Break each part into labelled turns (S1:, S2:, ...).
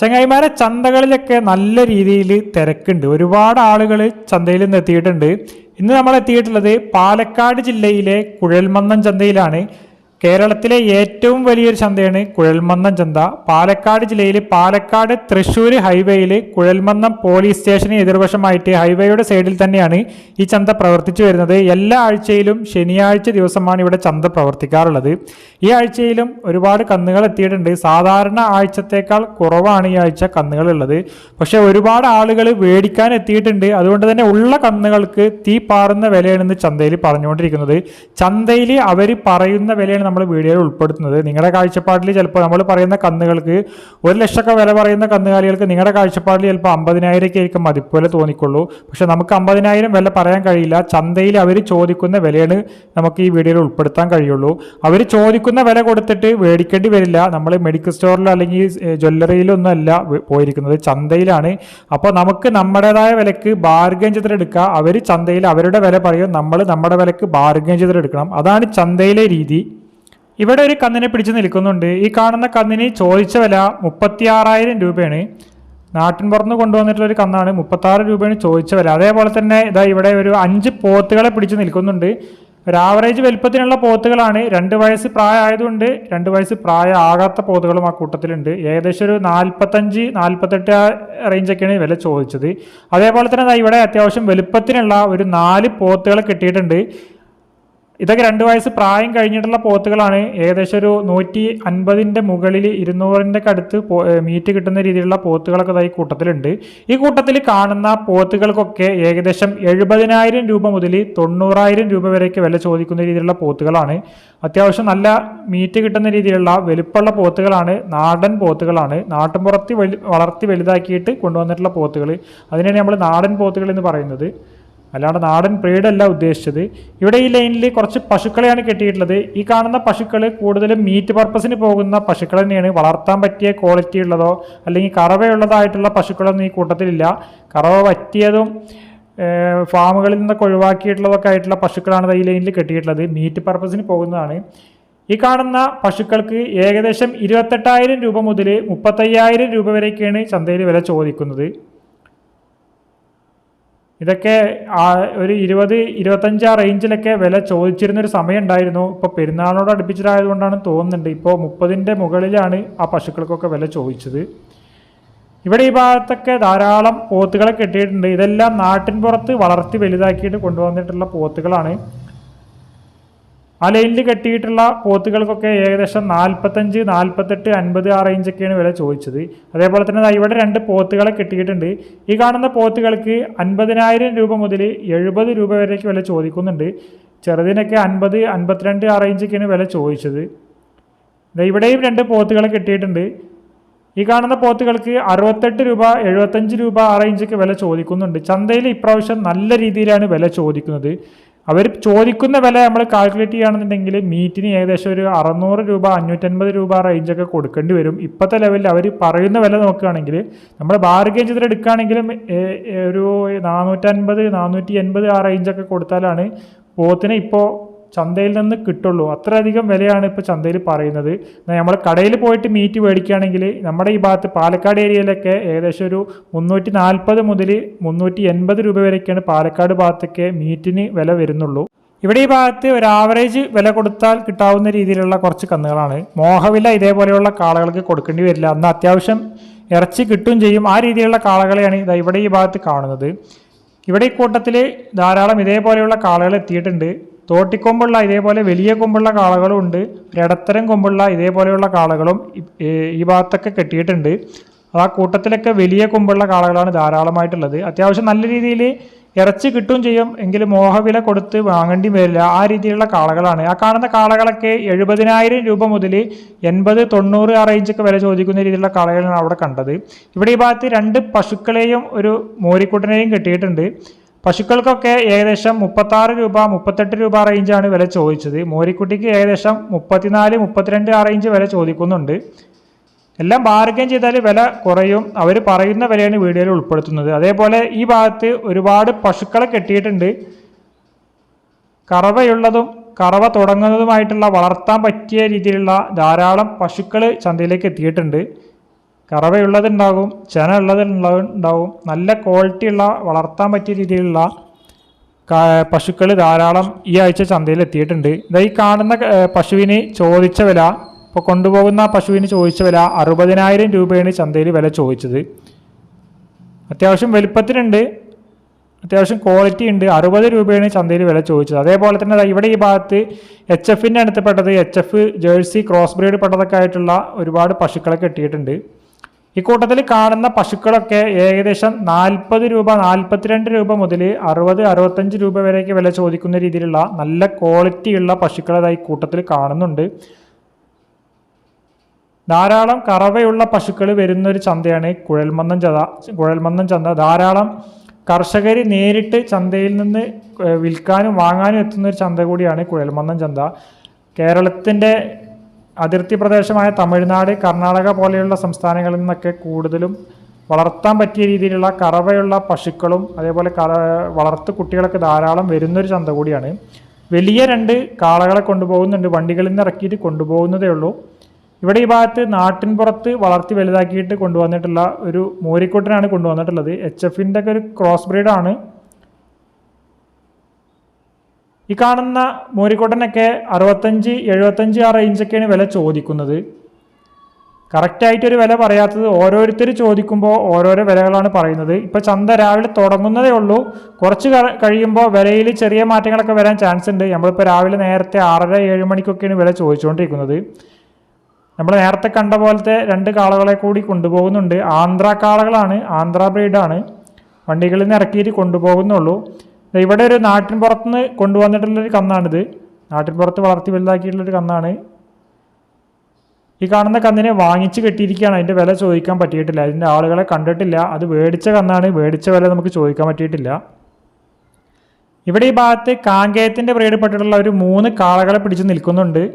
S1: ചങ്ങായിമാരെ ചന്തകളിലൊക്കെ നല്ല രീതിയിൽ തിരക്കുണ്ട്. ഒരുപാട് ആളുകൾ ചന്തയിൽ നിന്ന് എത്തിയിട്ടുണ്ട്. ഇന്ന് നമ്മൾ എത്തിയിട്ടുള്ളത് പാലക്കാട് ജില്ലയിലെ കുഴൽമന്നം ചന്തയിലാണ്. കേരളത്തിലെ ഏറ്റവും വലിയൊരു ചന്തയാണ് കുഴൽമന്നം ചന്ത. പാലക്കാട് ജില്ലയിൽ പാലക്കാട് തൃശ്ശൂർ ഹൈവേയിൽ കുഴൽമന്നം പോലീസ് സ്റ്റേഷന് എതിർവശമായിട്ട് ഹൈവേയുടെ സൈഡിൽ തന്നെയാണ് ഈ ചന്ത പ്രവർത്തിച്ചു വരുന്നത്. എല്ലാ ആഴ്ചയിലും ശനിയാഴ്ച ദിവസമാണ് ഇവിടെ ചന്ത പ്രവർത്തിക്കാറുള്ളത്. ഈ ആഴ്ചയിലും ഒരുപാട് കന്നുകൾ എത്തിയിട്ടുണ്ട്. സാധാരണ ആഴ്ചത്തേക്കാൾ കുറവാണ് ഈ ആഴ്ച കന്നുകൾ ഉള്ളത് പക്ഷേ ഒരുപാട് ആളുകൾ മേടിക്കാൻ എത്തിയിട്ടുണ്ട്. അതുകൊണ്ട് തന്നെ ഉള്ള കന്നുകൾക്ക് തീ പാറുന്ന വിലയാണ് ഇന്ന് ചന്തയിൽ പറഞ്ഞുകൊണ്ടിരിക്കുന്നത്. ചന്തയിൽ അവർ പറയുന്ന വിലയാണ് നമ്മൾ വീഡിയോയിൽ ഉൾപ്പെടുത്തുന്നത്. നിങ്ങളുടെ കാഴ്ചപ്പാടിൽ ചിലപ്പോൾ നമ്മൾ പറയുന്ന കന്നുകൾക്ക് ഒരു ലക്ഷമൊക്കെ വില പറയുന്ന കന്നുകാലികൾക്ക് നിങ്ങളുടെ കാഴ്ചപ്പാടിൽ ചിലപ്പോൾ അമ്പതിനായിരമൊക്കെ ആയിരിക്കും മതിപ്പോലെ തോന്നിക്കുള്ളൂ. പക്ഷേ നമുക്ക് അമ്പതിനായിരം വില പറയാൻ കഴിയില്ല. ചന്തയിൽ അവർ ചോദിക്കുന്ന വിലയാണ് നമുക്ക് ഈ വീഡിയോയിൽ ഉൾപ്പെടുത്താൻ കഴിയുള്ളൂ. അവർ ചോദിക്കുന്ന വില കൊടുത്തിട്ട് മേടിക്കേണ്ടി വരില്ല. നമ്മൾ മെഡിക്കൽ സ്റ്റോറിലോ അല്ലെങ്കിൽ ജ്വല്ലറിയിലൊന്നും അല്ല പോയിരിക്കുന്നത്. ചന്തയിലാണ്. അപ്പോൾ നമുക്ക് നമ്മുടേതായ വിലക്ക് ബാർഗൻ ചെയ്തിട്ടെടുക്കുക അവർ ചന്തയിൽ അവരുടെ വില പറയും. നമ്മൾ നമ്മുടെ വിലക്ക് ബാർഗൻ ചെയ്തെടുക്കണം അതാണ് ചന്തയിലെ രീതി. ഇവിടെ ഒരു കന്നിനെ പിടിച്ച് നിൽക്കുന്നുണ്ട്. ഈ കാണുന്ന കന്നിന് ചോദിച്ച വില മുപ്പത്തിയാറായിരം രൂപയാണ്. നാട്ടിൻ പുറത്ത് കൊണ്ടുവന്നിട്ടുള്ള ഒരു കന്നാണ് മുപ്പത്താറ് രൂപയാണ് ചോദിച്ച വില. അതേപോലെ തന്നെ ഇതാ ഇവിടെ ഒരു അഞ്ച് പോത്തുകളെ പിടിച്ച് നിൽക്കുന്നുണ്ട്. ഒരു ആവറേജ് വലുപ്പത്തിനുള്ള പോത്തുകളാണ്. രണ്ട് വയസ്സ് പ്രായമായതുകൊണ്ട് രണ്ട് വയസ്സ് പ്രായമാകാത്ത പോത്തുകളും ആ കൂട്ടത്തിലുണ്ട്. ഏകദേശം ഒരു നാൽപ്പത്തഞ്ച് നാൽപ്പത്തെട്ട് റേഞ്ചൊക്കെയാണ് വില ചോദിച്ചത്. അതേപോലെ തന്നെ ഇവിടെ അത്യാവശ്യം വലുപ്പത്തിനുള്ള ഒരു നാല് പോത്തുകളെ കിട്ടിയിട്ടുണ്ട്. ഇതൊക്കെ രണ്ട് വയസ്സ് പ്രായം കഴിഞ്ഞിട്ടുള്ള പോത്തുകളാണ്. ഏകദേശം ഒരു നൂറ്റി അൻപതിന്റെ മുകളിൽ ഇരുന്നൂറിന്റെ അടുത്ത് മീറ്റ് കിട്ടുന്ന രീതിയിലുള്ള പോത്തുകളൊക്കെ ഈ കൂട്ടത്തിലുണ്ട്. ഈ കൂട്ടത്തിൽ കാണുന്ന പോത്തുകൾക്കൊക്കെ ഏകദേശം എഴുപതിനായിരം രൂപ മുതൽ തൊണ്ണൂറായിരം രൂപ വരെയൊക്കെ വില ചോദിക്കുന്ന രീതിയിലുള്ള പോത്തുകളാണ്. അത്യാവശ്യം നല്ല മീറ്റ് കിട്ടുന്ന രീതിയിലുള്ള വലുപ്പമുള്ള പോത്തുകളാണ്. നാടൻ പോത്തുകളാണ്. നാട്ടിൻപുറത്ത് വലു വളർത്തി വലുതാക്കിയിട്ട് കൊണ്ടുവന്നിട്ടുള്ള പോത്തുകൾ. അതിനാണ് നമ്മൾ നാടൻ പോത്തുകൾ എന്ന് പറയുന്നത്. അല്ലാണ്ട് നാടൻ ബ്രീഡല്ല ഉദ്ദേശിച്ചത്. ഇവിടെ ഈ ലൈനിൽ കുറച്ച് പശുക്കളെയാണ് കെട്ടിയിട്ടുള്ളത്. ഈ കാണുന്ന പശുക്കൾ കൂടുതലും മീറ്റ് പർപ്പസിന് പോകുന്ന പശുക്കൾ തന്നെയാണ്. വളർത്താൻ പറ്റിയ ക്വാളിറ്റി ഉള്ളതോ അല്ലെങ്കിൽ കറവയുള്ളതായിട്ടുള്ള പശുക്കളൊന്നും ഈ കൂട്ടത്തിലില്ല. കറവ പറ്റിയതും ഫാമുകളിൽ നിന്നൊക്കെ ഒഴിവാക്കിയിട്ടുള്ളതൊക്കെ ആയിട്ടുള്ള പശുക്കളാണ് ഈ ലൈനിൽ കെട്ടിയിട്ടുള്ളത്. മീറ്റ് പർപ്പസിന് പോകുന്നതാണ്. ഈ കാണുന്ന പശുക്കൾക്ക് ഏകദേശം ഇരുപത്തെട്ടായിരം രൂപ മുതൽ മുപ്പത്തയ്യായിരം രൂപ വരെയൊക്കെയാണ് ചന്തയിൽ വില ചോദിക്കുന്നത്. ഇതൊക്കെ ഒരു ഇരുപത് ഇരുപത്തഞ്ച് ആ റേഞ്ചിലൊക്കെ വില ചോദിച്ചിരുന്നൊരു സമയം ഉണ്ടായിരുന്നു ഇപ്പോൾ പെരുന്നാളിനോട് അടുപ്പിച്ചിട്ടായതുകൊണ്ടാണ് തോന്നുന്നുണ്ട്. ഇപ്പോൾ മുപ്പതിന്റെ മുകളിലാണ് ആ പശുക്കൾക്കൊക്കെ വില ചോദിച്ചത്. ഇവിടെ ഈ ഭാഗത്തൊക്കെ ധാരാളം പോത്തുകളെ കെട്ടിയിട്ടുണ്ട്. ഇതെല്ലാം നാട്ടിൻ പുറത്ത് വളർത്തി വലുതാക്കിയിട്ട് കൊണ്ടുവന്നിട്ടുള്ള പോത്തുകളാണ്. ആ ലൈനിൽ കെട്ടിയിട്ടുള്ള പോത്തുകൾക്കൊക്കെ ഏകദേശം നാൽപ്പത്തഞ്ച് നാൽപ്പത്തെട്ട് അൻപത് ആ റേഞ്ചൊക്കെയാണ് വില ചോദിച്ചത്. അതേപോലെ തന്നെ ഇവിടെ രണ്ട് പോത്തുകളെ കെട്ടിയിട്ടുണ്ട്. ഈ കാണുന്ന പോത്തുകൾക്ക് അൻപതിനായിരം രൂപ മുതൽ എഴുപത് രൂപ വരേക്ക് വില ചോദിക്കുന്നുണ്ട്. ചെറുതിനൊക്കെ അൻപത് അൻപത്തിരണ്ട് ആ റേഞ്ചൊക്കെയാണ് വില ചോദിച്ചത്. ഇവിടെയും രണ്ട് പോത്തുകളെ കെട്ടിയിട്ടുണ്ട്. ഈ കാണുന്ന പോത്തുകൾക്ക് അറുപത്തെട്ട് രൂപ എഴുപത്തഞ്ച് രൂപ ആ റേഞ്ചൊക്കെ വില ചോദിക്കുന്നുണ്ട്. ചന്തയിൽ ഇപ്രാവശ്യം നല്ല രീതിയിലാണ് വില ചോദിക്കുന്നത്. അവർ ചോദിക്കുന്ന വില നമ്മൾ കാൽക്കുലേറ്റ് ചെയ്യുകയാണെന്നുണ്ടെങ്കിൽ മീറ്റിന് ഏകദേശം ഒരു അറുന്നൂറ് രൂപ അഞ്ഞൂറ്റൻപത് രൂപ റേഞ്ചൊക്കെ കൊടുക്കേണ്ടി വരും. ഇപ്പോഴത്തെ ലെവലിൽ അവർ പറയുന്ന വില നോക്കുകയാണെങ്കിൽ നമ്മൾ ബാർഗെയിൻ ചെയ്തിട്ട് എടുക്കുകയാണെങ്കിലും ഒരു നാനൂറ്റൻപത് നാനൂറ്റി എൺപത് ആ റേഞ്ചൊക്കെ കൊടുത്താലാണ് പോത്തിനെ ഇപ്പോൾ ചന്തയിൽ നിന്ന് കിട്ടുള്ളൂ. അത്രയധികം വിലയാണ് ഇപ്പോൾ ചന്തയിൽ പറയുന്നത്. നമ്മൾ കടയിൽ പോയിട്ട് മീറ്റ് മേടിക്കുകയാണെങ്കിൽ നമ്മുടെ ഈ ഭാഗത്ത് പാലക്കാട് ഏരിയയിലൊക്കെ ഏകദേശം ഒരു മുന്നൂറ്റി നാൽപ്പത് മുതൽ മുന്നൂറ്റി എൺപത് രൂപ വരെയൊക്കെയാണ് പാലക്കാട് ഭാഗത്തൊക്കെ മീറ്റിന് വില വരുന്നുള്ളൂ. ഇവിടെ ഈ ഭാഗത്ത് ഒരു ആവറേജ് വില കൊടുത്താൽ കിട്ടാവുന്ന രീതിയിലുള്ള കുറച്ച് കന്നുകളാണ്. മോഹവില ഇതേപോലെയുള്ള കാളകൾക്ക് കൊടുക്കേണ്ടി വരില്ല. അന്ന് അത്യാവശ്യം ഇറച്ചി കിട്ടും ചെയ്യും. ആ രീതിയിലുള്ള കാളകളെയാണ് ഇതാ ഇവിടെ ഈ ഭാഗത്ത് കാണുന്നത്. ഇവിടെ ഈ കൂട്ടത്തിൽ ധാരാളം ഇതേപോലെയുള്ള കാളകൾ എത്തിയിട്ടുണ്ട്. തോട്ടിക്കൊമ്പുള്ള ഇതേപോലെ വലിയ കൊമ്പുള്ള കാളകളും ഉണ്ട്. ഒരിടത്തരം കൊമ്പുള്ള ഇതേപോലെയുള്ള കാളകളും ഈ- ഭാഗത്തൊക്കെ കെട്ടിയിട്ടുണ്ട്. അത് ആ കൂട്ടത്തിലൊക്കെ വലിയ കൊമ്പുള്ള കാളകളാണ് ധാരാളമായിട്ടുള്ളത്. അത്യാവശ്യം നല്ല രീതിയിൽ ഇറച്ചി കിട്ടും ചെയ്യും. എങ്കിലും മോഹവില കൊടുത്ത് വാങ്ങേണ്ടി വരില്ല. ആ രീതിയിലുള്ള കാളകളാണ്. ആ കാണുന്ന കാളകളൊക്കെ എഴുപതിനായിരം രൂപ മുതൽ എൺപത് തൊണ്ണൂറ് ആ റേഞ്ചൊക്കെ വില ചോദിക്കുന്ന രീതിയിലുള്ള കാളകളാണ് അവിടെ കണ്ടത്. ഇവിടെ ഈ ഭാഗത്ത് രണ്ട് പശുക്കളെയും ഒരു മോരിക്കുട്ടനെയും കെട്ടിയിട്ടുണ്ട്. പശുക്കൾക്കൊക്കെ ഏകദേശം മുപ്പത്താറ് രൂപ മുപ്പത്തെട്ട് രൂപ റേഞ്ചാണ് വില ചോദിച്ചത്. മോരിക്കുട്ടിക്ക് ഏകദേശം മുപ്പത്തിനാല് മുപ്പത്തിരണ്ട് ആ റേഞ്ച് വില ചോദിക്കുന്നുണ്ട്. എല്ലാം ബാർഗൈൻ ചെയ്താൽ വില കുറയും. അവർ പറയുന്ന വിലയാണ് വീഡിയോയിൽ ഉൾപ്പെടുത്തുന്നത്. അതേപോലെ ഈ ഭാഗത്ത് ഒരുപാട് പശുക്കളെ കെട്ടിയിട്ടുണ്ട്. കറവയുള്ളതും കറവ തുടങ്ങുന്നതുമായിട്ടുള്ള വളർത്താൻ പറ്റിയ രീതിയിലുള്ള ധാരാളം പശുക്കൾ ചന്തയിലേക്ക് എത്തിയിട്ടുണ്ട്. കറവയുള്ളതുണ്ടാകും ചെന ഉള്ളത് ഉണ്ടാവും നല്ല ക്വാളിറ്റിയുള്ള വളർത്താൻ പറ്റിയ രീതിയിലുള്ള പശുക്കൾ ധാരാളം ഈ ആഴ്ച ചന്തയിൽ എത്തിയിട്ടുണ്ട്. ഇതാ ഈ കാണുന്ന പശുവിന് ചോദിച്ച വില ഇപ്പോൾ കൊണ്ടുപോകുന്ന പശുവിന് ചോദിച്ച വില അറുപതിനായിരം രൂപയാണ് ചന്തയിൽ വില ചോദിച്ചത്. അത്യാവശ്യം വലുപ്പത്തിനുണ്ട് അത്യാവശ്യം ക്വാളിറ്റി ഉണ്ട് അറുപത് രൂപയാണ് ചന്തയിൽ വില ചോദിച്ചത്. അതേപോലെ തന്നെ ഇവിടെ ഈ ഭാഗത്ത് എച്ച് എഫിന്റെ അടുത്തപ്പെട്ടത് H F Jersey cross breed പെട്ടതൊക്കെ ആയിട്ടുള്ള ഒരുപാട് പശുക്കളെ കെട്ടിയിട്ടുണ്ട്. ഈ കൂട്ടത്തിൽ കാണുന്ന പശുക്കളൊക്കെ ഏകദേശം നാൽപ്പത് രൂപ നാൽപ്പത്തിരണ്ട് രൂപ മുതൽ അറുപത് അറുപത്തഞ്ച് രൂപ വരെയൊക്കെ വില ചോദിക്കുന്ന രീതിയിലുള്ള നല്ല ക്വാളിറ്റിയുള്ള പശുക്കളതായി കൂട്ടത്തിൽ കാണുന്നുണ്ട്. ധാരാളം കറവയുള്ള പശുക്കൾ വരുന്ന ഒരു ചന്തയാണ് കുഴൽമന്നം ചത കുഴൽമന്നം ചന്ത ധാരാളം കർഷകർ നേരിട്ട് ചന്തയിൽ നിന്ന് വിൽക്കാനും വാങ്ങാനും എത്തുന്ന ഒരു ചന്ത കൂടിയാണ് കുഴൽമന്നം ചന്ത. കേരളത്തിന്റെ അതിർത്തി പ്രദേശമായ തമിഴ്നാട് കർണാടക പോലെയുള്ള സംസ്ഥാനങ്ങളിൽ നിന്നൊക്കെ കൂടുതലും വളർത്താൻ പറ്റിയ രീതിയിലുള്ള കറവയുള്ള പശുക്കളും അതേപോലെ കറ വളർത്തു കുട്ടികളൊക്കെ ധാരാളം വരുന്നൊരു ചന്ത കൂടിയാണ്. വലിയ രണ്ട് കാളകളെ കൊണ്ടുപോകുന്നുണ്ട്. വണ്ടികളിൽ നിന്ന് ഇറക്കിയിട്ട് കൊണ്ടുപോകുന്നതേ ഉള്ളൂ. ഇവിടെ ഈ ഭാഗത്ത് നാട്ടിൻ പുറത്ത് വളർത്തി വലുതാക്കിയിട്ട് കൊണ്ടുവന്നിട്ടുള്ള ഒരു മോരിക്കോട്ടിനാണ് കൊണ്ടുവന്നിട്ടുള്ളത്. എച്ച് എഫിന്റെ ഒക്കെ ഒരു ക്രോസ് ബ്രീഡാണ്. ഈ കാണുന്ന മോരിക്കോട്ടനൊക്കെ അറുപത്തഞ്ച് എഴുപത്തഞ്ച് ആ റേഞ്ചൊക്കെയാണ് വില ചോദിക്കുന്നത്. കറക്റ്റായിട്ടൊരു വില പറയാത്തത് ഓരോരുത്തർ ചോദിക്കുമ്പോൾ ഓരോരോ വിലകളാണ് പറയുന്നത്. ഇപ്പോൾ ചന്ത രാവിലെ തുടങ്ങുന്നതേ ഉള്ളൂ. കുറച്ച് കഴിയുമ്പോൾ വിലയിൽ ചെറിയ മാറ്റങ്ങളൊക്കെ വരാൻ ചാൻസ് ഉണ്ട്. നമ്മളിപ്പോൾ രാവിലെ നേരത്തെ ആറര ഏഴ് മണിക്കൊക്കെയാണ് വില ചോദിച്ചുകൊണ്ടിരിക്കുന്നത് നമ്മൾ നേരത്തെ കണ്ട പോലത്തെ രണ്ട് കാളകളെ കൂടി കൊണ്ടുപോകുന്നുണ്ട്. ആന്ധ്ര കാളകളാണ്. ആന്ധ്ര ബ്രീഡാണ് വണ്ടികളിൽ നിന്ന് ഇറക്കിയിട്ട് കൊണ്ടുപോകുന്നുള്ളൂ. ഇവിടെ ഒരു നാട്ടിൻ പുറത്തുനിന്ന് കൊണ്ടുവന്നിട്ടുള്ളൊരു കന്നാണിത്. നാട്ടിൻ പുറത്ത് വളർത്തി വലുതാക്കിയിട്ടുള്ളൊരു കന്നാണ്. ഈ കാണുന്ന കന്നിനെ വാങ്ങിച്ച് കെട്ടിയിരിക്കുകയാണ്. അതിന്റെ വില ചോദിക്കാൻ പറ്റിയിട്ടില്ല. അതിന്റെ ആളുകളെ കണ്ടിട്ടില്ല. അത് മേടിച്ച കന്നാണ്. മേടിച്ച വില നമുക്ക് ചോദിക്കാൻ പറ്റിയിട്ടില്ല. ഇവിടെ ഈ ഭാഗത്ത് കാങ്കേയത്തിന്റെ പ്രീഡപ്പെട്ടിട്ടുള്ള ഒരു മൂന്ന് കാളകളെ പിടിച്ച് നിൽക്കുന്നുണ്ട്.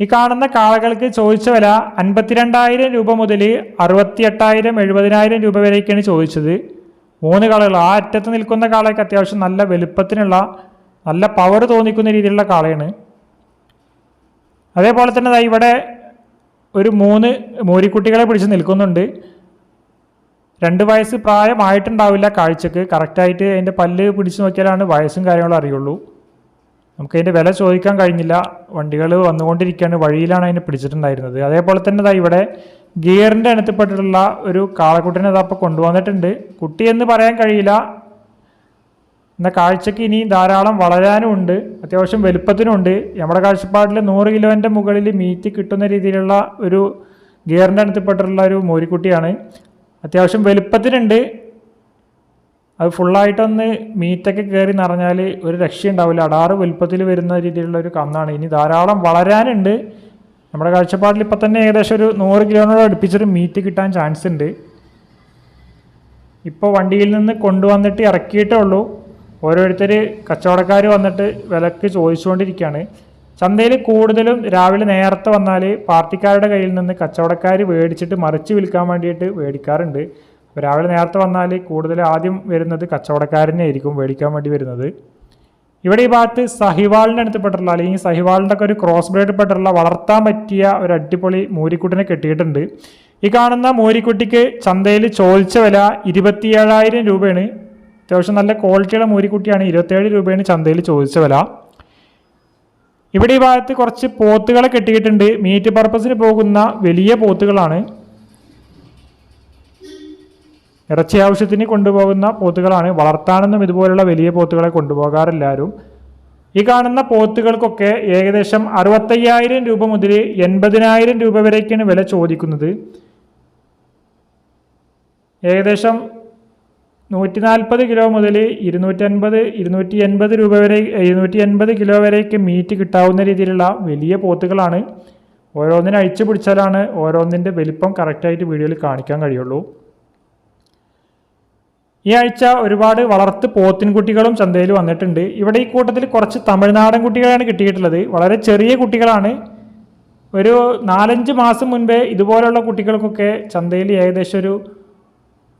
S1: ഈ കാണുന്ന കാളകൾക്ക് ചോദിച്ച വില അൻപത്തിരണ്ടായിരം രൂപ മുതൽ അറുപത്തി എട്ടായിരം എഴുപതിനായിരം രൂപ വരെയൊക്കെയാണ് ചോദിച്ചത്. മൂന്ന് കാളകൾ ആ അറ്റത്ത് നിൽക്കുന്ന കാളയ്ക്ക് അത്യാവശ്യം നല്ല വലുപ്പത്തിനുള്ള നല്ല പവർ തോന്നിക്കുന്ന രീതിയിലുള്ള കാളയാണ്. അതേപോലെ തന്നെ ഇവിടെ ഒരു മൂന്ന് മോരിക്കുട്ടികളെ പിടിച്ച് നിൽക്കുന്നുണ്ട്. രണ്ട് വയസ്സ് പ്രായമായിട്ടുണ്ടാവില്ല കാഴ്ചക്ക്. കറക്റ്റായിട്ട് അതിന്റെ പല്ല് പിടിച്ചു നോക്കിയാലാണ് വയസ്സും കാര്യങ്ങളും അറിയുള്ളൂ. നമുക്ക് അതിന്റെ വില ചോദിക്കാൻ കഴിഞ്ഞില്ല. വണ്ടികൾ വന്നുകൊണ്ടിരിക്കുകയാണ്. വഴിയിലാണ് അതിനെ പിടിച്ചിട്ടുണ്ടായിരുന്നത്. അതേപോലെ തന്നെ ഇവിടെ ഗിയറിന്റെ അടുത്തപ്പെട്ടിട്ടുള്ള ഒരു കാളക്കുട്ടിനെ അതപ്പം കൊണ്ടുവന്നിട്ടുണ്ട്. കുട്ടി എന്ന് പറയാൻ കഴിയില്ല. എന്ന കാഴ്ചക്ക് ഇനി ധാരാളം വളരാനും ഉണ്ട്. അത്യാവശ്യം വലുപ്പത്തിനുണ്ട് നമ്മുടെ കാഴ്ചപ്പാടിൽ നൂറ് കിലോന്റെ മുകളിൽ മീറ്റ് കിട്ടുന്ന രീതിയിലുള്ള ഒരു ഗിയറിന്റെ അടുത്തപ്പെട്ടിട്ടുള്ള ഒരു മോരിക്കുട്ടിയാണ് അത്യാവശ്യം വലുപ്പത്തിനുണ്ട്. അത് ഫുള്ളായിട്ടൊന്ന് മീറ്റൊക്കെ കയറി നിറഞ്ഞാൽ ഒരു രക്ഷയുണ്ടാവില്ല. അടാറ് വലുപ്പത്തിൽ വരുന്ന രീതിയിലുള്ള ഒരു കന്നാണ്. ഇനി ധാരാളം വളരാനുണ്ട്. നമ്മുടെ കാഴ്ചപ്പാടിൽ ഇപ്പം തന്നെ ഏകദേശം ഒരു നൂറ് കിലോനോട് അടുപ്പിച്ചൊരു മീറ്റ് കിട്ടാൻ ചാൻസ് ഉണ്ട്. ഇപ്പോൾ വണ്ടിയിൽ നിന്ന് കൊണ്ടുവന്നിട്ട് ഇറക്കിയിട്ടേ ഉള്ളൂ. ഓരോരുത്തർ കച്ചവടക്കാർ വന്നിട്ട് വിലക്ക് ചോദിച്ചുകൊണ്ടിരിക്കുകയാണ്. ചന്തയിൽ കൂടുതലും രാവിലെ നേരത്തെ വന്നാൽ പാർട്ടിക്കാരുടെ കയ്യിൽ നിന്ന് കച്ചവടക്കാർ മേടിച്ചിട്ട് മറിച്ച് വിൽക്കാൻ വേണ്ടിയിട്ട് മേടിക്കാറുണ്ട്. രാവിലെ നേരത്തെ വന്നാൽ കൂടുതൽ ആദ്യം വരുന്നത് കച്ചവടക്കാരനെ ആയിരിക്കും മേടിക്കാൻ വേണ്ടി വരുന്നത്. ഇവിടെ ഈ ഭാഗത്ത് സഹിവാളിന്റെ അടുത്ത് പെട്ടിട്ടുള്ള അല്ലെങ്കിൽ സഹിവാളിന്റെ ഒക്കെ ഒരു ക്രോസ് ബ്രേഡ് പെട്ടിട്ടുള്ള വളർത്താൻ പറ്റിയ ഒരു അടിപൊളി മൂരിക്കുട്ടിനെ കെട്ടിയിട്ടുണ്ട്. ഈ കാണുന്ന മൂരിക്കുട്ടിക്ക് ചന്തയിൽ ചോദിച്ച വില ഇരുപത്തിയേഴായിരം രൂപയാണ്. അത്യാവശ്യം നല്ല ക്വാളിറ്റിയുള്ള മൂരിക്കുട്ടിയാണ് ഇരുപത്തേഴ് രൂപയാണ് ചന്തയിൽ ചോദിച്ച വില. ഇവിടെ ഈ ഭാഗത്ത് കുറച്ച് പോത്തുകളെ കെട്ടിയിട്ടുണ്ട്. മീറ്റ് പർപ്പസിന് പോകുന്ന വലിയ പോത്തുകളാണ്. ഇറച്ചി ആവശ്യത്തിന് കൊണ്ടുപോകുന്ന പോത്തുകളാണ്. വളർത്താനൊന്നും ഇതുപോലുള്ള വലിയ പോത്തുകളെ കൊണ്ടുപോകാറില്ലാരും. ഈ കാണുന്ന പോത്തുകൾക്കൊക്കെ ഏകദേശം അറുപത്തയ്യായിരം രൂപ മുതൽ എൺപതിനായിരം രൂപ വരേക്കാണ് വില ചോദിക്കുന്നത്. ഏകദേശം നൂറ്റി നാൽപ്പത് കിലോ മുതൽ ഇരുന്നൂറ്റൻപത് ഇരുന്നൂറ്റി എൺപത് രൂപ വരെ ഇരുന്നൂറ്റി എൺപത് കിലോ വരെയൊക്കെ മീറ്റ് കിട്ടാവുന്ന രീതിയിലുള്ള വലിയ പോത്തുകളാണ്. ഓരോന്നിനെ അഴിച്ചു പിടിച്ചാലാണ് ഓരോന്നിന്റെ വലിപ്പം കറക്റ്റായിട്ട് വീഡിയോയിൽ കാണിക്കാൻ കഴിയുള്ളൂ. ഈ ആഴ്ച ഒരുപാട് വളർത്ത് പോത്തിൻകുട്ടികളും ചന്തയിൽ വന്നിട്ടുണ്ട്. ഇവിടെ ഈ കൂട്ടത്തിൽ കുറച്ച് തമിഴ്നാടൻ കുട്ടികളാണ് കിട്ടിയിട്ടുള്ളത്. വളരെ ചെറിയ കുട്ടികളാണ്. ഒരു നാലഞ്ച് മാസം മുൻപേ ഇതുപോലുള്ള കുട്ടികൾക്കൊക്കെ ചന്തയിൽ ഏകദേശം ഒരു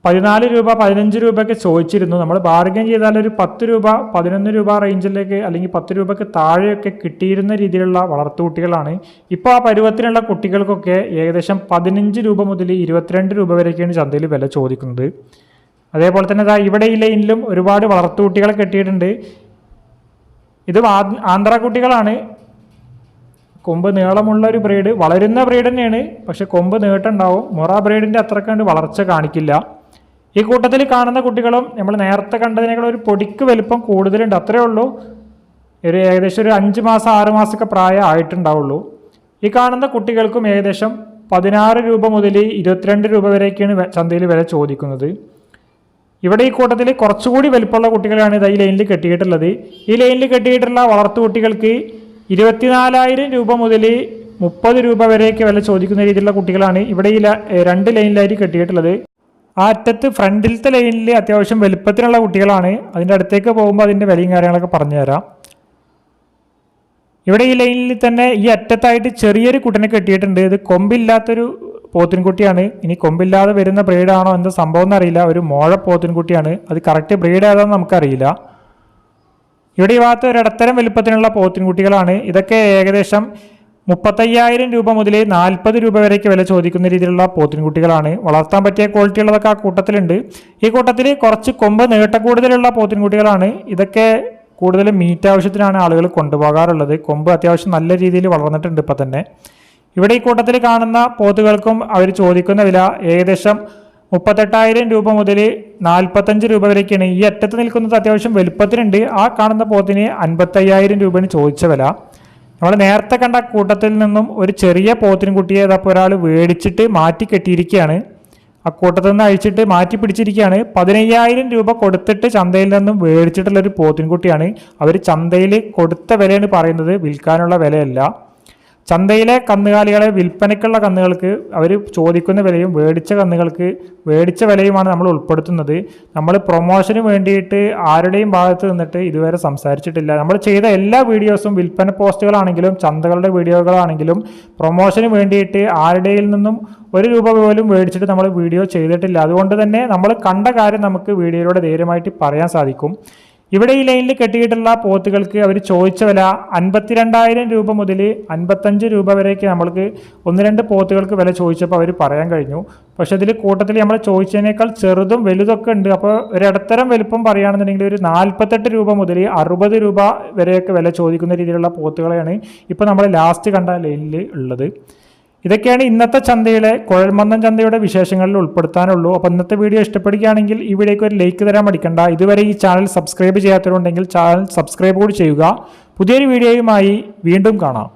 S1: പതിനാല് രൂപ പതിനഞ്ച് രൂപയൊക്കെ ചോദിച്ചിരുന്നു. നമ്മൾ ബാർഗൻ ചെയ്താൽ ഒരു പത്ത് രൂപ പതിനൊന്ന് രൂപ റേഞ്ചിലേക്ക് അല്ലെങ്കിൽ പത്ത് രൂപയ്ക്ക് താഴെയൊക്കെ കിട്ടിയിരുന്ന രീതിയിലുള്ള വളർത്തു കുട്ടികളാണ്. ഇപ്പോൾ ആ പരുവത്തിനുള്ള കുട്ടികൾക്കൊക്കെ ഏകദേശം പതിനഞ്ച് രൂപ മുതൽ ഇരുപത്തിരണ്ട് രൂപ വരെയൊക്കെയാണ് ചന്തയിൽ വില ചോദിക്കുന്നത്. അതേപോലെ തന്നെ ഇതാ ഇവിടെ ഈ ലൈനിലും ഒരുപാട് വളർത്തുകുട്ടികളെ കെട്ടിയിട്ടുണ്ട്. ഇത് ആന്ധ്രാക്കുട്ടികളാണ് ആന്ധ്ര കുട്ടികളാണ്. കൊമ്പ് നീളമുള്ള ഒരു ബ്രീഡ് വളരുന്ന ബ്രീഡ് തന്നെയാണ്. പക്ഷെ കൊമ്പ് നീട്ടുണ്ടാവും. മൊറ ബ്രീഡിന്റെ അത്രക്കണ്ട് വളർച്ച കാണിക്കില്ല. ഈ കൂട്ടത്തിൽ കാണുന്ന കുട്ടികളും നമ്മൾ നേരത്തെ കണ്ടതിനേക്കാൾ ഒരു പൊടിക്ക് വലിപ്പം കൂടുതലുണ്ട്. അത്രയേ ഉള്ളൂ. ഒരു ഏകദേശം ഒരു അഞ്ച് മാസം ആറ് മാസമൊക്കെ പ്രായം ആയിട്ടുണ്ടാവുള്ളൂ. ഈ കാണുന്ന കുട്ടികൾക്കും ഏകദേശം പതിനാറ് രൂപ മുതൽ ഇരുപത്തിരണ്ട് രൂപ വരെയൊക്കെയാണ് ചന്തയിൽ വില ചോദിക്കുന്നത്. ഇവിടെ ഈ കൂട്ടത്തിൽ കുറച്ചുകൂടി വലിപ്പമുള്ള കുട്ടികളാണ് ഇത് ഈ ലൈനിൽ കെട്ടിയിട്ടുള്ളത്. ഈ ലൈനിൽ കെട്ടിയിട്ടുള്ള വളർത്തു കുട്ടികൾക്ക് ഇരുപത്തിനാലായിരം രൂപ മുതൽ മുപ്പത് രൂപ വരെയൊക്കെ വില ചോദിക്കുന്ന രീതിയിലുള്ള കുട്ടികളാണ് ഇവിടെ ഈ രണ്ട് ലൈനിലായിട്ട് കെട്ടിയിട്ടുള്ളത്. ആ അറ്റത്ത് ഫ്രണ്ടിലത്തെ ലൈനിൽ അത്യാവശ്യം വലുപ്പത്തിലുള്ള കുട്ടികളാണ്. അതിന്റെ അടുത്തേക്ക് പോകുമ്പോൾ അതിന്റെ വിലയും കാര്യങ്ങളൊക്കെ പറഞ്ഞുതരാം. ഇവിടെ ഈ ലൈനിൽ തന്നെ ഈ അറ്റത്തായിട്ട് ചെറിയൊരു കുട്ടനെ കെട്ടിയിട്ടുണ്ട്. ഇത് കൊമ്പില്ലാത്തൊരു പോത്തിൻകുട്ടിയാണ്. ഇനി കൊമ്പില്ലാതെ വരുന്ന ബ്രീഡാണോ എന്താ സംഭവം എന്നറിയില്ല ഒരു മോഴ പോത്തിൻകുട്ടിയാണ്. അത് കറക്റ്റ് ബ്രീഡ് ഏതാണെന്ന് നമുക്കറിയില്ല. ഇവിടെ ഈ ഭാഗത്ത് ഒരിടത്തരം വലുപ്പത്തിനുള്ള പോത്തിൻകുട്ടികളാണ്. ഇതൊക്കെ ഏകദേശം മുപ്പത്തയ്യായിരം രൂപ മുതൽ നാൽപ്പത് രൂപ വരേക്ക് വില ചോദിക്കുന്ന രീതിയിലുള്ള പോത്തിൻകുട്ടികളാണ്. വളർത്താൻ പറ്റിയ ക്വാളിറ്റി ഉള്ളതൊക്കെ ആ കൂട്ടത്തിലുണ്ട്. ഈ കൂട്ടത്തിൽ കുറച്ച് കൊമ്പ് നീട്ടക്കൂടുതലുള്ള പോത്തിൻകുട്ടികളാണ്. ഇതൊക്കെ കൂടുതലും മീറ്റ് ആവശ്യത്തിനാണ് ആളുകൾ കൊണ്ടുപോകാറുള്ളത്. കൊമ്പ് അത്യാവശ്യം നല്ല രീതിയിൽ വളർന്നിട്ടുണ്ട് ഇപ്പം തന്നെ ഇവിടെ ഈ കൂട്ടത്തിൽ കാണുന്ന പോത്തുകൾക്കും അവർ ചോദിക്കുന്ന വില ഏകദേശം മുപ്പത്തെട്ടായിരം രൂപ മുതൽ നാൽപ്പത്തഞ്ച് രൂപ വരെയൊക്കെയാണ് ഈ അറ്റത്ത് നിൽക്കുന്നത് അത്യാവശ്യം വലുപ്പത്തിനുണ്ട് ആ കാണുന്ന പോത്തിന് അൻപത്തയ്യായിരം രൂപയാണ് ചോദിച്ച വില. നമ്മൾ നേരത്തെ കണ്ട കൂട്ടത്തിൽ നിന്നും ഒരു ചെറിയ പോത്തിനും കുട്ടിയെ അതപ്പോൾ ഒരാൾ മേടിച്ചിട്ട് മാറ്റി കെട്ടിയിരിക്കുകയാണ്. ആ കൂട്ടത്തിൽ നിന്ന് അഴിച്ചിട്ട് മാറ്റി പിടിച്ചിരിക്കുകയാണ്. പതിനയ്യായിരം രൂപ കൊടുത്തിട്ട് ചന്തയിൽ നിന്നും മേടിച്ചിട്ടുള്ള ഒരു പോത്തിൻകുട്ടിയാണ് അവർ ചന്തയിൽ കൊടുത്ത വിലയാണ് പറയുന്നത്. വിൽക്കാനുള്ള വിലയല്ല. ചന്തയിലെ കന്നുകാലികളെ വിൽപ്പനയ്ക്കുള്ള കന്നുകൾക്ക് അവർ ചോദിക്കുന്ന വിലയും മേടിച്ച കന്നുകൾക്ക് മേടിച്ച വിലയുമാണ് നമ്മൾ ഉൾപ്പെടുത്തുന്നത്. നമ്മൾ പ്രൊമോഷന് വേണ്ടിയിട്ട് ആരുടെയും ഭാഗത്ത് നിന്നിട്ട് ഇതുവരെ സംസാരിച്ചിട്ടില്ല. നമ്മൾ ചെയ്ത എല്ലാ വീഡിയോസും വിൽപ്പന പോസ്റ്റുകളാണെങ്കിലും ചന്തകളുടെ വീഡിയോകളാണെങ്കിലും പ്രൊമോഷന് വേണ്ടിയിട്ട് ആരുടെയിൽ നിന്നും ഒരു രൂപ പോലും മേടിച്ചിട്ട് നമ്മൾ വീഡിയോ ചെയ്തിട്ടില്ല. അതുകൊണ്ട് തന്നെ നമ്മൾ കണ്ട കാര്യം നമുക്ക് വീഡിയോയിലൂടെ ധൈര്യമായിട്ട് പറയാൻ സാധിക്കും. ഇവിടെ ഈ ലൈനിൽ കെട്ടിയിട്ടുള്ള പോത്തുകൾക്ക് അവർ ചോദിച്ച വില അൻപത്തിരണ്ടായിരം രൂപ മുതൽ അൻപത്തഞ്ച് രൂപ വരെയൊക്കെ നമ്മൾക്ക് ഒന്ന് രണ്ട് പോത്തുകൾക്ക് വില ചോദിച്ചപ്പോൾ അവർ പറയാൻ കഴിഞ്ഞു. പക്ഷെ അതിൽ കൂട്ടത്തിൽ നമ്മൾ ചോദിച്ചതിനേക്കാൾ ചെറുതും വലുതൊക്കെ ഉണ്ട്. അപ്പോൾ ഒരു ഇടത്തരം വലുപ്പം പറയുകയാണെന്നുണ്ടെങ്കിൽ ഒരു നാൽപ്പത്തെട്ട് രൂപ മുതൽ അറുപത് രൂപ വരെയൊക്കെ വില ചോദിക്കുന്ന രീതിയിലുള്ള പോത്തുകളെയാണ് ഇപ്പോൾ നമ്മൾ ലാസ്റ്റ് കണ്ട ലൈനിൽ ഉള്ളത്. ഇതൊക്കെയാണ് ഇന്നത്തെ ചന്തയിലെ കുഴൽമന്നം ചന്തയുടെ വിശേഷങ്ങളിൽ ഉൾപ്പെടുത്താനുള്ളൂ. അപ്പോൾ ഇന്നത്തെ വീഡിയോ ഇഷ്ടപ്പെടുകയാണെങ്കിൽ ഈ വീഡിയോയ്ക്ക് ഒരു ലൈക്ക് തരാൻ മടിക്കണ്ട. ഇതുവരെ ഈ ചാനൽ സബ്സ്ക്രൈബ് ചെയ്യാത്തവരുണ്ടെങ്കിൽ ചാനൽ സബ്സ്ക്രൈബ് കൂടി ചെയ്യുക. പുതിയൊരു വീഡിയോയുമായി വീണ്ടും കാണാം.